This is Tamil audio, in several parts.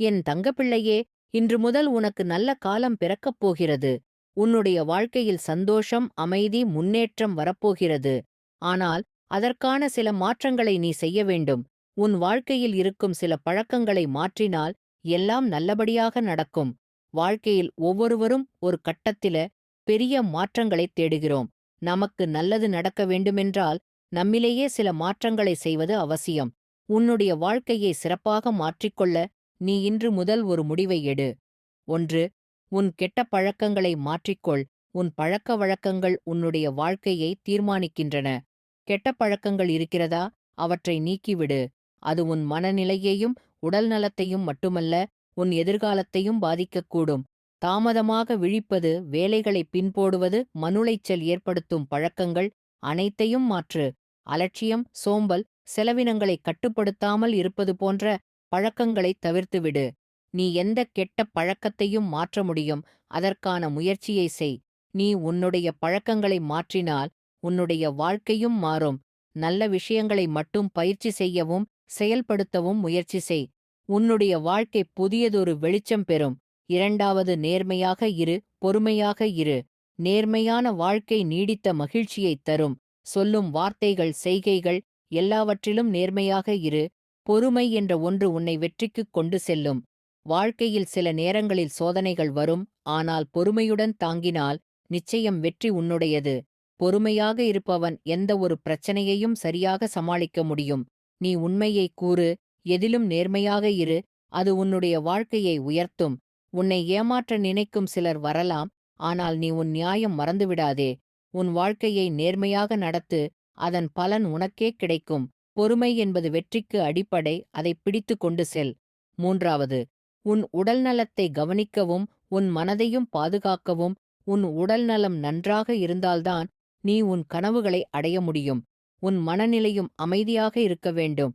என் தங்கப்பிள்ளையே இன்று முதல் உனக்கு நல்ல காலம் பிறக்கப் போகிறது. உன்னுடைய வாழ்க்கையில் சந்தோஷம் அமைதி முன்னேற்றம் வரப்போகிறது. ஆனால் அதற்கான சில மாற்றங்களை நீ செய்ய வேண்டும். உன் வாழ்க்கையில் இருக்கும் சில பழக்கங்களை மாற்றினால் எல்லாம் நல்லபடியாக நடக்கும். வாழ்க்கையில் ஒவ்வொருவரும் ஒரு கட்டத்தில பெரிய மாற்றங்களைத் தேடுகிறோம். நமக்கு நல்லது நடக்க வேண்டுமென்றால் நம்மிலேயே சில மாற்றங்களை செய்வது அவசியம். உன்னுடைய வாழ்க்கையை சிறப்பாக மாற்றிக்கொள்ள நீ இன்று முதல் ஒரு முடிவை எடு. ஒன்று உன் கெட்ட பழக்கங்களை மாற்றிக்கொள். உன் பழக்க வழக்கங்கள் உன்னுடைய வாழ்க்கையை தீர்மானிக்கின்றன. கெட்ட பழக்கங்கள் இருக்கிறதா? அவற்றை நீக்கிவிடு. அது உன் மனநிலையையும் உடல் நலத்தையும் மட்டுமல்ல உன் எதிர்காலத்தையும் பாதிக்கக்கூடும். தாமதமாக விழிப்பது வேலைகளை பின்போடுவது மனுளைச்சல் ஏற்படுத்தும் பழக்கங்கள் அனைத்தையும் மாற்று. அலட்சியம் சோம்பல் செலவினங்களை கட்டுப்படுத்தாமல் இருப்பது போன்ற பழக்கங்களை தவிர்த்துவிடு. நீ எந்த கெட்ட பழக்கத்தையும் மாற்ற முடியும். அதற்கான முயற்சியை செய். நீ உன்னுடைய பழக்கங்களை மாற்றினால் உன்னுடைய வாழ்க்கையும் மாறும். நல்ல விஷயங்களை மட்டும் பயிற்சி செய்யவும் செயல்படுத்தவும் முயற்சி செய். உன்னுடைய வாழ்க்கை புதியதொரு வெளிச்சம் பெறும். இரண்டாவது நேர்மையாக இரு பொறுமையாக இரு. நேர்மையான வாழ்க்கை நீடித்த மகிழ்ச்சியைத் தரும். சொல்லும் வார்த்தைகள் செய்கைகள் எல்லாவற்றிலும் நேர்மையாக இரு. பொறுமை என்ற ஒன்று உன்னை வெற்றிக்குக் கொண்டு செல்லும். வாழ்க்கையில் சில நேரங்களில் சோதனைகள் வரும் ஆனால் பொறுமையுடன் தாங்கினால் நிச்சயம் வெற்றி உன்னுடையது. பொறுமையாக இருப்பவன் எந்த ஒரு பிரச்சனையையும் சரியாக சமாளிக்க முடியும். நீ உண்மையை கூறு எதிலும் நேர்மையாக இரு அது உன்னுடைய வாழ்க்கையை உயர்த்தும். உன்னை ஏமாற்ற நினைக்கும் சிலர் வரலாம் ஆனால் நீ உன் நியாயம் மறந்துவிடாதே. உன் வாழ்க்கையை நேர்மையாக நடத்து அதன் பலன் உனக்கே கிடைக்கும். பொறுமை என்பது வெற்றிக்கு அடிப்படை அதை பிடித்து கொண்டு செல். மூன்றாவது உன் உடல் நலத்தை கவனிக்கவும் உன் மனதையும் பாதுகாக்கவும் உன் உடல் நலம் நன்றாக இருந்தால்தான் நீ உன் கனவுகளை அடைய முடியும். உன் மனநிலையும் அமைதியாக இருக்க வேண்டும்.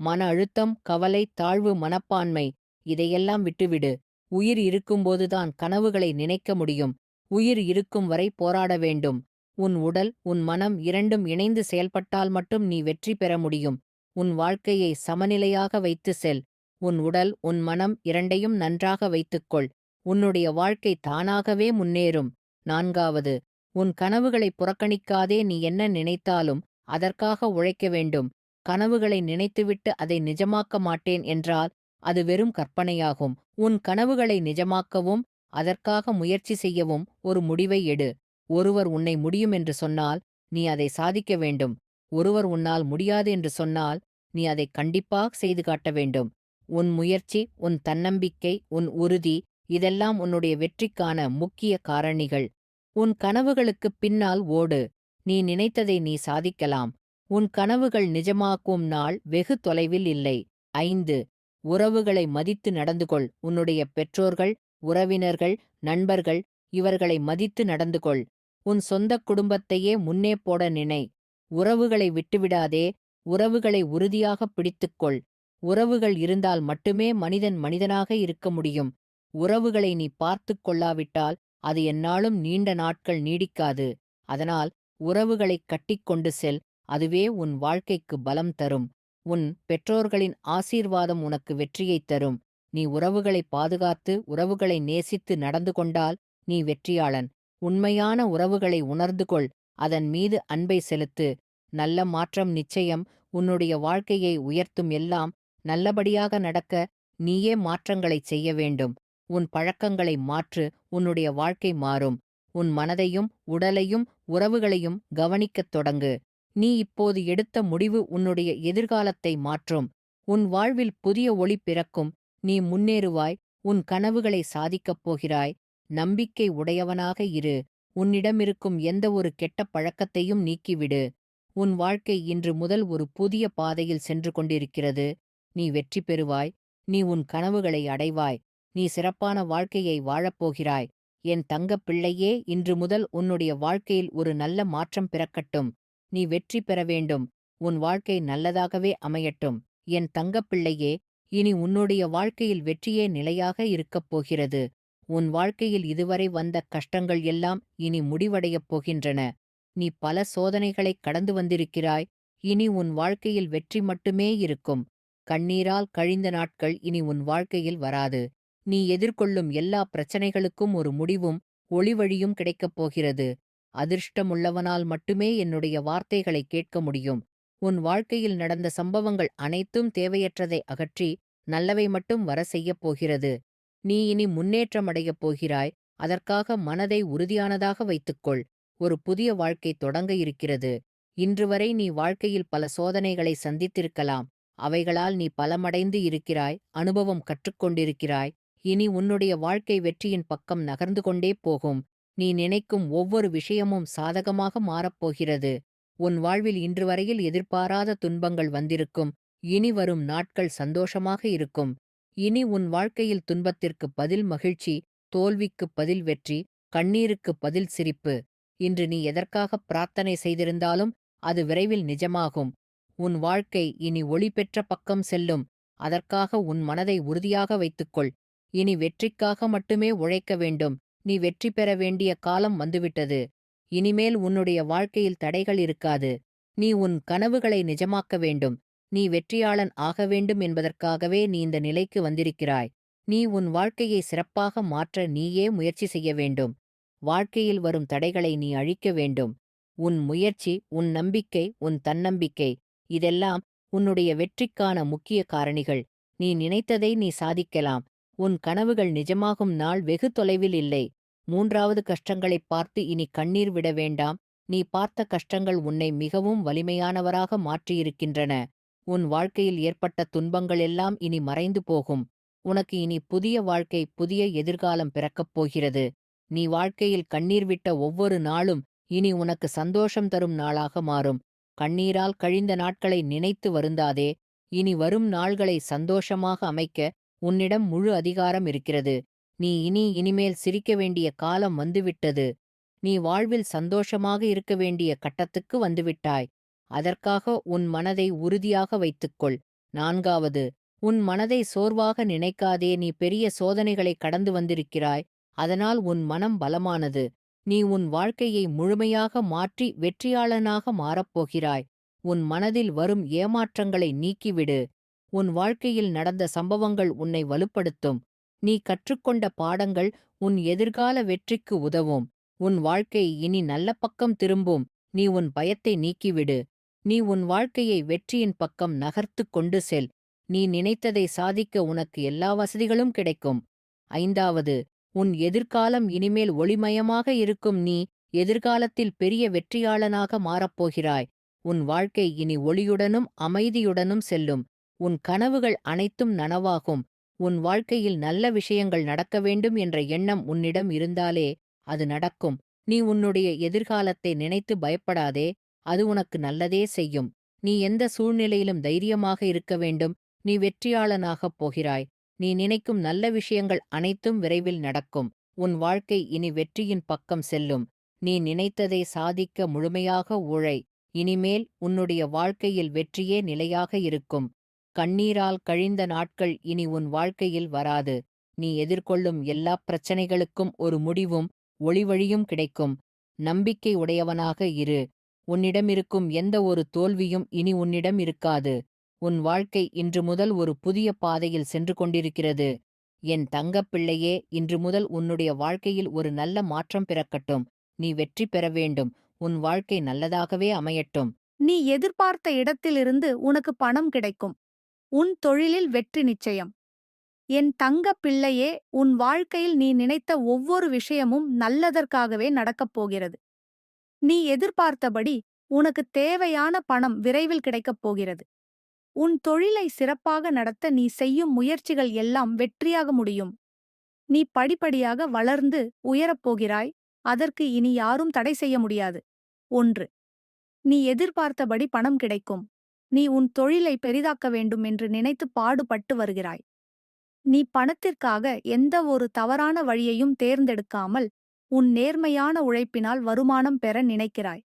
மன அழுத்தம் கவலை தாழ்வு மனப்பான்மை இதையெல்லாம் விட்டுவிடு. உயிர் இருக்கும்போதுதான் கனவுகளை நினைக்க முடியும். உயிர் இருக்கும் வரை போராட வேண்டும். உன் உடல் உன் மனம் இரண்டும் இணைந்து செயல்பட்டால் மட்டும் நீ வெற்றி பெற முடியும். உன் வாழ்க்கையை சமநிலையாக வைத்து செல். உன் உடல் உன் மனம் இரண்டையும் நன்றாக வைத்துக்கொள். உன்னுடைய வாழ்க்கை தானாகவே முன்னேறும். நான்காவது உன் கனவுகளை புறக்கணிக்காதே நீ என்ன நினைத்தாலும் அதற்காக உழைக்க வேண்டும். கனவுகளை நினைத்துவிட்டு அதை நிஜமாக்க மாட்டேன் என்றால் அது வெறும் கற்பனையாகும். உன் கனவுகளை நிஜமாக்கவும் அதற்காக முயற்சி செய்யவும் ஒரு முடிவை எடு. ஒருவர் உன்னை முடியும் என்று சொன்னால் நீ அதை சாதிக்க வேண்டும். ஒருவர் உன்னால் முடியாது என்று சொன்னால் நீ அதை கண்டிப்பாக செய்து காட்ட வேண்டும். உன் முயற்சி உன் தன்னம்பிக்கை உன் உறுதி இதெல்லாம் உன்னுடைய வெற்றிக்கான முக்கிய காரணிகள். உன் கனவுகளுக்குப் பின்னால் ஓடு. நீ நினைத்ததை நீ சாதிக்கலாம். உன் கனவுகள் நிஜமாக்கும் நாள் வெகு தொலைவில் இல்லை. ஐந்து. உறவுகளை மதித்து நடந்து கொள். உன்னுடைய பெற்றோர்கள் உறவினர்கள் நண்பர்கள் இவர்களை மதித்து நடந்து கொள். உன் சொந்தக் குடும்பத்தையே முன்னே போட நினை. உறவுகளை விட்டுவிடாதே. உறவுகளை உறுதியாக பிடித்துக்கொள். உறவுகள் இருந்தால் மட்டுமே மனிதன் மனிதனாக இருக்க முடியும். உறவுகளை நீ பார்த்துக் கொள்ளாவிட்டால் அது என்னாலும் நீண்ட நாட்கள் நீடிக்காது. அதனால் உறவுகளைக் கட்டிக்கொண்டு செல். அதுவே உன் வாழ்க்கைக்கு பலம் தரும். உன் பெற்றோர்களின் ஆசீர்வாதம் உனக்கு வெற்றியைத் தரும். நீ உறவுகளை பாதுகாத்து உறவுகளை நேசித்து நடந்து கொண்டால் நீ வெற்றியாளன். உண்மையான உறவுகளை உணர்ந்து கொள் அதன் மீது அன்பை செலுத்து. நல்ல மாற்றம் நிச்சயம். உன்னுடைய வாழ்க்கையை உயர்த்தும் எல்லாம் நல்லபடியாக நடக்க நீயே மாற்றங்களைச் செய்ய வேண்டும். உன் பழக்கங்களை மாற்று. உன்னுடைய வாழ்க்கை மாறும். உன் மனதையும் உடலையும் உறவுகளையும் கவனிக்கத் தொடங்கு. நீ இப்போது எடுத்த முடிவு உன்னுடைய எதிர்காலத்தை மாற்றும். உன் வாழ்வில் புதிய ஒளி பிறக்கும். நீ முன்னேறுவாய். உன் கனவுகளை சாதிக்கப் போகிறாய். நம்பிக்கை உடையவனாக இரு. உன்னிடமிருக்கும் எந்த ஒரு கெட்ட பழக்கத்தையும் நீக்கிவிடு. உன் வாழ்க்கை இன்று முதல் ஒரு புதிய பாதையில் சென்று கொண்டிருக்கிறது. நீ வெற்றி பெறுவாய். நீ உன் கனவுகளை அடைவாய். நீ சிறப்பான வாழ்க்கையை வாழப்போகிறாய். என் தங்கப் பிள்ளையே இன்று முதல் உன்னுடைய வாழ்க்கையில் ஒரு நல்ல மாற்றம் பிறக்கட்டும். நீ வெற்றி பெற வேண்டும். உன் வாழ்க்கை நல்லதாகவே அமையட்டும். என் தங்கப்பிள்ளையே இனி உன்னுடைய வாழ்க்கையில் வெற்றியே நிலையாக இருக்கப் போகிறது. உன் வாழ்க்கையில் இதுவரை வந்த கஷ்டங்கள் எல்லாம் இனி முடிவடையப் போகின்றன. நீ பல சோதனைகளைக் கடந்து வந்திருக்கிறாய். இனி உன் வாழ்க்கையில் வெற்றி மட்டுமே இருக்கும். கண்ணீரால் கழிந்த நாட்கள் இனி உன் வாழ்க்கையில் வராது. நீ எதிர்கொள்ளும் எல்லா பிரச்சனைகளுக்கும் ஒரு முடிவும் ஒளிவழியும் கிடைக்கப் போகிறது. அதிர்ஷ்டமுள்ளவனால் மட்டுமே என்னுடைய வார்த்தைகளை கேட்க முடியும். உன் வாழ்க்கையில் நடந்த சம்பவங்கள் அனைத்தும் தேவையற்றதை அகற்றி நல்லவை மட்டும் வர செய்யப் போகிறது. நீ இனி முன்னேற்றமடையப் போகிறாய் அதற்காக மனதை உறுதியானதாக வைத்துக்கொள். ஒரு புதிய வாழ்க்கை தொடங்க இருக்கிறது. இன்று வரை நீ வாழ்க்கையில் பல சோதனைகளை சந்தித்திருக்கலாம். அவைகளால் நீ பலமடைந்து இருக்கிறாய் அனுபவம் கற்றுக்கொண்டிருக்கிறாய். இனி உன்னுடைய வாழ்க்கை வெற்றியின் பக்கம் நகர்ந்து கொண்டே போகும். நீ நினைக்கும் ஒவ்வொரு விஷயமும் சாதகமாக மாறப்போகிறது உன் வாழ்வில் இன்று வரையில் எதிர்பாராத துன்பங்கள் வந்திருக்கும். இனி வரும் நாட்கள் சந்தோஷமாக இருக்கும். இனி உன் வாழ்க்கையில் துன்பத்திற்கு பதில் மகிழ்ச்சி தோல்விக்கு பதில் வெற்றி கண்ணீருக்கு பதில் சிரிப்பு. இன்று நீ எதற்காக பிரார்த்தனை செய்திருந்தாலும் அது விரைவில் நிஜமாகும். உன் வாழ்க்கை இனி ஒளி பெற்ற பக்கம் செல்லும். அதற்காக உன் மனதை உறுதியாக வைத்துக்கொள். இனி வெற்றிக்காக மட்டுமே உழைக்க வேண்டும். நீ வெற்றி பெற வேண்டிய காலம் வந்துவிட்டது. இனிமேல் உன்னுடைய வாழ்க்கையில் தடைகள் இருக்காது. நீ உன் கனவுகளை நிஜமாக்க வேண்டும். நீ வெற்றியாளன் ஆக வேண்டும் என்பதற்காகவே நீ இந்த நிலைக்கு வந்திருக்கிறாய். நீ உன் வாழ்க்கையை சிறப்பாக மாற்ற நீயே முயற்சி செய்ய வேண்டும். வாழ்க்கையில் வரும் தடைகளை நீ அழிக்க வேண்டும். உன் முயற்சி உன் நம்பிக்கை உன் தன்னம்பிக்கை இதெல்லாம் உன்னுடைய வெற்றிக்கான முக்கிய காரணிகள். நீ நினைத்ததை நீ சாதிக்கலாம். உன் கனவுகள் நிஜமாகும் நாள் வெகு தொலைவில் இல்லை. மூன்றாவது கஷ்டங்களைப் பார்த்து இனி கண்ணீர் விட வேண்டாம். நீ பார்த்த கஷ்டங்கள் உன்னை மிகவும் வலிமையானவராக மாற்றியிருக்கின்றன. உன் வாழ்க்கையில் ஏற்பட்ட துன்பங்கள் எல்லாம் இனி மறைந்து போகும். உனக்கு இனி புதிய வாழ்க்கை புதிய எதிர்காலம் பிறக்கப் போகிறது. நீ வாழ்க்கையில் கண்ணீர் விட்ட ஒவ்வொரு நாளும் இனி உனக்கு சந்தோஷம் தரும் நாளாக மாறும். கண்ணீரால் கழிந்த நாட்களை நினைத்து வருந்தாதே. இனி வரும் நாள்களை சந்தோஷமாக அமைக்க உன்னிடம் முழு அதிகாரம் இருக்கிறது. நீ இனி இனிமேல் சிரிக்க வேண்டிய காலம் வந்துவிட்டது. நீ வாழ்வில் சந்தோஷமாக இருக்க வேண்டிய கட்டத்துக்கு வந்துவிட்டாய். அதற்காக உன் மனதை உறுதியாக வைத்துக்கொள். நான்காவது உன் மனதை சோர்வாக நினைக்காதே நீ பெரிய சோதனைகளை கடந்து வந்திருக்கிறாய். அதனால் உன் மனம் பலமானது. நீ உன் வாழ்க்கையை முழுமையாக மாற்றி வெற்றியாளனாக மாறப்போகிறாய். உன் மனதில் வரும் ஏமாற்றங்களை நீக்கிவிடு. உன் வாழ்க்கையில் நடந்த சம்பவங்கள் உன்னை வலுப்படுத்தும். நீ கற்றுக்கொண்ட பாடங்கள் உன் எதிர்கால வெற்றிக்கு உதவும். உன் வாழ்க்கை இனி நல்ல பக்கம் திரும்பும். நீ உன் பயத்தை நீக்கிவிடு. நீ உன் வாழ்க்கையை வெற்றியின் பக்கம் நகர்த்து கொண்டு செல். நீ நினைத்ததை சாதிக்க உனக்கு எல்லா வசதிகளும் கிடைக்கும். ஐந்தாவது உன் எதிர்காலம் இனிமேல் ஒளிமயமாக இருக்கும். நீ எதிர்காலத்தில் பெரிய வெற்றியாளனாக மாறப்போகிறாய். உன் வாழ்க்கை இனி ஒளியுடனும் அமைதியுடனும் செல்லும். உன் கனவுகள் அனைத்தும் நனவாகும். உன் வாழ்க்கையில் நல்ல விஷயங்கள் நடக்க வேண்டும் என்ற எண்ணம் உன்னிடம் இருந்தாலே அது நடக்கும். நீ உன்னுடைய எதிர்காலத்தை நினைத்து பயப்படாதே. அது உனக்கு நல்லதே செய்யும். நீ எந்த சூழ்நிலையிலும் தைரியமாக இருக்க வேண்டும். நீ வெற்றியாளனாகப் போகிறாய். நீ நினைக்கும் நல்ல விஷயங்கள் அனைத்தும் விரைவில் நடக்கும். உன் வாழ்க்கை இனி வெற்றியின் பக்கம் செல்லும். நீ நினைத்ததை சாதிக்க முழுமையாக உழை. இனிமேல் உன்னுடைய வாழ்க்கையில் வெற்றியே நிலையாக இருக்கும். கண்ணீரால் கழிந்த நாட்கள் இனி உன் வாழ்க்கையில் வராது. நீ எதிர்கொள்ளும் எல்லா பிரச்சனைகளுக்கும் ஒரு முடிவும் ஒளிவழியும் கிடைக்கும். நம்பிக்கை உடையவனாக இரு. உன்னிடமிருக்கும் எந்த ஒரு தோல்வியும் இனி உன்னிடம் இருக்காது. உன் வாழ்க்கை இன்று முதல் ஒரு புதிய பாதையில் சென்று கொண்டிருக்கிறது. என் தங்கப்பிள்ளையே இன்று முதல் உன்னுடைய வாழ்க்கையில் ஒரு நல்ல மாற்றம் பிறக்கட்டும். நீ வெற்றி பெற வேண்டும். உன் வாழ்க்கை நல்லதாகவே அமையட்டும். நீ எதிர்பார்த்த இடத்திலிருந்து உனக்கு பணம் கிடைக்கும். உன் தொழிலில் வெற்றி நிச்சயம். என் தங்க பிள்ளையே உன் வாழ்க்கையில் நீ நினைத்த ஒவ்வொரு விஷயமும் நல்லதற்காகவே நடக்கப் போகிறது. நீ எதிர்பார்த்தபடி உனக்கு தேவையான பணம் விரைவில் கிடைக்கப் போகிறது. உன் தொழிலை சிறப்பாக நடத்த நீ செய்யும் முயற்சிகள் எல்லாம் வெற்றியாக முடியும். நீ படிப்படியாக வளர்ந்து உயரப் போகிறாய். அதற்கு இனி யாரும் தடை செய்ய முடியாது. ஒன்று நீ எதிர்பார்த்தபடி பணம் கிடைக்கும். நீ உன் தொழிலை பெரிதாக்க வேண்டும் என்று நினைத்து பாடுபட்டு வருகிறாய். நீ பணத்திற்காக எந்த ஒரு தவறான வழியையும் தேர்ந்தெடுக்காமல் உன் நேர்மையான உழைப்பினால் வருமானம் பெற நினைக்கிறாய்.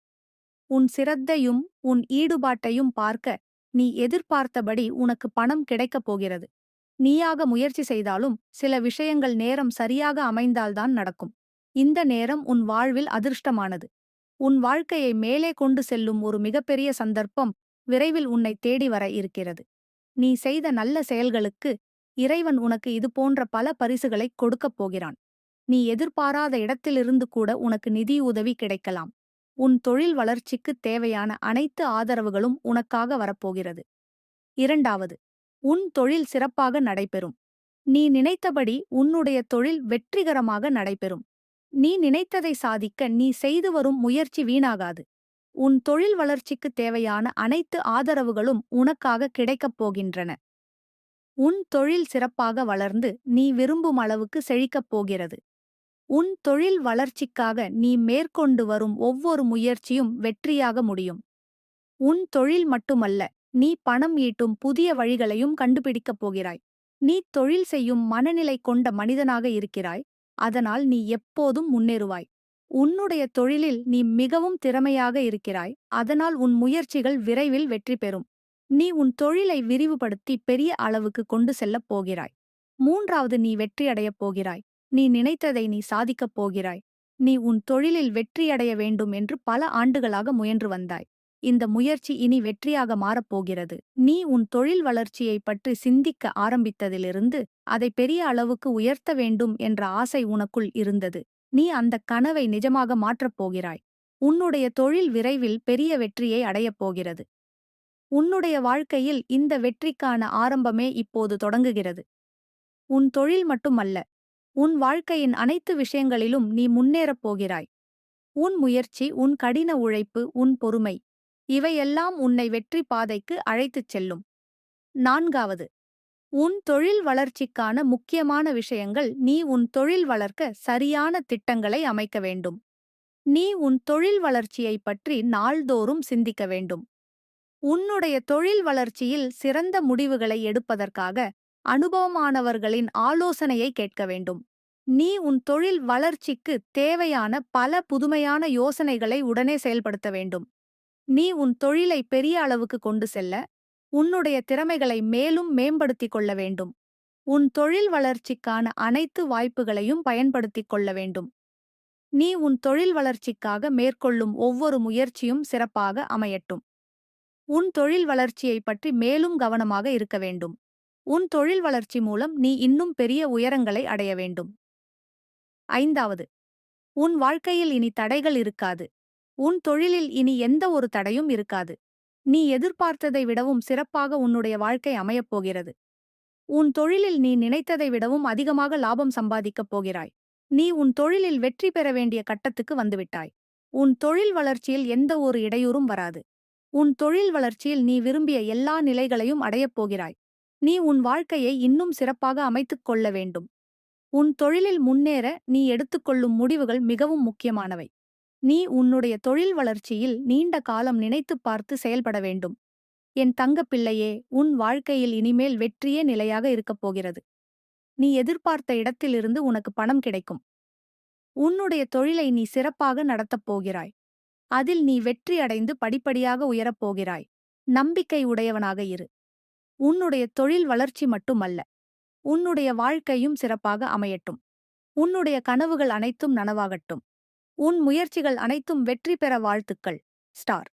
உன் சிரத்தையும் உன் ஈடுபாட்டையும் பார்க்க நீ எதிர்பார்த்தபடி உனக்கு பணம் கிடைக்கப் போகிறது. நீயாக முயற்சி செய்தாலும் சில விஷயங்கள் நேரம் சரியாக அமைந்தால்தான் நடக்கும். இந்த நேரம் உன் வாழ்வில் அதிர்ஷ்டமானது. உன் வாழ்க்கையை மேலே கொண்டு செல்லும் ஒரு மிகப்பெரிய சந்தர்ப்பம் விரைவில் உன்னை தேடி வர இருக்கிறது. நீ செய்த நல்ல செயல்களுக்கு இறைவன் உனக்கு இதுபோன்ற பல பரிசுகளை கொடுக்கப் போகிறான். நீ எதிர்பாராத இடத்திலிருந்து கூட உனக்கு நிதியுதவி கிடைக்கலாம். உன் தொழில் வளர்ச்சிக்கு தேவையான அனைத்து ஆதரவுகளும் உனக்காக வரப்போகிறது. இரண்டாவது உன் தொழில் சிறப்பாக நடைபெறும். நீ நினைத்தபடி உன்னுடைய தொழில் வெற்றிகரமாக நடைபெறும். நீ நினைத்ததை சாதிக்க நீ செய்து வரும் முயற்சி வீணாகாது. உன் தொழில் வளர்ச்சிக்கு தேவையான அனைத்து ஆதரவுகளும் உனக்காக கிடைக்கப் போகின்றன. உன் தொழில் சிறப்பாக வளர்ந்து நீ விரும்பும் அளவுக்கு செழிக்கப் போகிறது. உன் தொழில் வளர்ச்சிக்காக நீ மேற்கொண்டு வரும் ஒவ்வொரு முயற்சியும் வெற்றியாக முடியும். உன் தொழில் மட்டுமல்ல நீ பணம் ஈட்டும் புதிய வழிகளையும் கண்டுபிடிக்கப் போகிறாய். நீ தொழில் செய்யும் மனநிலை கொண்ட மனிதனாக இருக்கிறாய். அதனால் நீ எப்போதும் முன்னேறுவாய். உன்னுடைய தொழிலில் நீ மிகவும் திறமையாக இருக்கிறாய். அதனால் உன் முயற்சிகள் விரைவில் வெற்றி பெறும். நீ உன் தொழிலை விரிவுபடுத்தி பெரிய அளவுக்கு கொண்டு செல்லப் போகிறாய். மூன்றாவது நீ வெற்றியடையப் போகிறாய். நீ நினைத்ததை நீ சாதிக்கப் போகிறாய். நீ உன் தொழிலில் வெற்றியடைய வேண்டும் என்று பல ஆண்டுகளாக முயன்று வந்தாய். இந்த முயற்சி இனி வெற்றியாக மாறப்போகிறது நீ உன் தொழில் வளர்ச்சியை பற்றி சிந்திக்க ஆரம்பித்ததிலிருந்து அதை பெரிய அளவுக்கு உயர்த்த வேண்டும் என்ற ஆசை உனக்குள் இருந்தது. நீ அந்த கனவை நிஜமாக மாற்றப் போகிறாய். உன்னுடைய தொழில் விரைவில் பெரிய வெற்றியை அடையப் போகிறது. உன்னுடைய வாழ்க்கையில் இந்த வெற்றிக்கான ஆரம்பமே இப்போது தொடங்குகிறது. உன் தொழில் மட்டுமல்ல உன் வாழ்க்கையின் அனைத்து விஷயங்களிலும் நீ முன்னேறப் போகிறாய். உன் முயற்சி உன் கடின உழைப்பு உன் பொறுமை இவையெல்லாம் உன்னை வெற்றி பாதைக்கு அழைத்துச் செல்லும். நான்காவது உன் தொழில் வளர்ச்சிக்கான முக்கியமான விஷயங்கள் நீ உன் தொழில் வளர்க்க சரியான திட்டங்களை அமைக்க வேண்டும். நீ உன் தொழில் வளர்ச்சியைப் பற்றி நாள்தோறும் சிந்திக்க வேண்டும். உன்னுடைய தொழில் வளர்ச்சியில் சிறந்த முடிவுகளை எடுப்பதற்காக அனுபவமானவர்களின் ஆலோசனையை கேட்க வேண்டும். நீ உன் தொழில் வளர்ச்சிக்கு தேவையான பல புதுமையான யோசனைகளை உடனே செயல்படுத்த வேண்டும். நீ உன் தொழிலை பெரிய அளவுக்கு கொண்டு செல்ல உன்னுடைய திறமைகளை மேலும் மேம்படுத்திக் கொள்ள வேண்டும். உன் தொழில் வளர்ச்சிக்கான அனைத்து வாய்ப்புகளையும் பயன்படுத்திக் கொள்ள வேண்டும். நீ உன் தொழில் வளர்ச்சிக்காக மேற்கொள்ளும் ஒவ்வொரு முயற்சியும் சிறப்பாக அமையட்டும். உன் தொழில் வளர்ச்சியைப் பற்றி மேலும் கவனமாக இருக்க வேண்டும். உன் தொழில் வளர்ச்சி மூலம் நீ இன்னும் பெரிய உயரங்களை அடைய வேண்டும். ஐந்தாவது உன் வாழ்க்கையில் இனி தடைகள் இருக்காது. உன் தொழிலில் இனி எந்த ஒரு தடையும் இருக்காது. நீ எதிர்பார்த்ததை விடவும் சிறப்பாக உன்னுடைய வாழ்க்கை அமையப் போகிறது. உன் தொழிலில் நீ நினைத்ததை விடவும் அதிகமாக லாபம் சம்பாதிக்கப் போகிறாய். நீ உன் தொழிலில் வெற்றி பெற வேண்டிய கட்டத்துக்கு வந்துவிட்டாய். உன் தொழில் வளர்ச்சியில் எந்த ஒரு இடையூறும் வராது. உன் தொழில் வளர்ச்சியில் நீ விரும்பிய எல்லா நிலைகளையும் அடையப் போகிறாய். நீ உன் வாழ்க்கையை இன்னும் சிறப்பாக அமைத்துக் கொள்ள வேண்டும். உன் தொழிலில் முன்னேற நீ எடுத்துக்கொள்ளும் முடிவுகள் மிகவும் முக்கியமானவை. நீ உன்னுடைய தொழில் வளர்ச்சியில் நீண்ட காலம் நினைத்துப் பார்த்து செயல்பட வேண்டும். என் தங்கப் பிள்ளையே உன் வாழ்க்கையில் இனிமேல் வெற்றியே நிலையாக இருக்கப் போகிறது. நீ எதிர்பார்த்த இடத்திலிருந்து உனக்கு பணம் கிடைக்கும். உன்னுடைய தொழிலை நீ சிறப்பாக நடத்தப் போகிறாய். அதில் நீ வெற்றி அடைந்து படிப்படியாக உயரப் போகிறாய். நம்பிக்கை உடையவனாக இரு. உன்னுடைய தொழில் வளர்ச்சி மட்டுமல்ல உன்னுடைய வாழ்க்கையும் சிறப்பாக அமையட்டும். உன்னுடைய கனவுகள் அனைத்தும் நனவாகட்டும். உன் முயற்சிகள் அனைத்தும் வெற்றி பெற வாழ்த்துக்கள். ஸ்டார்.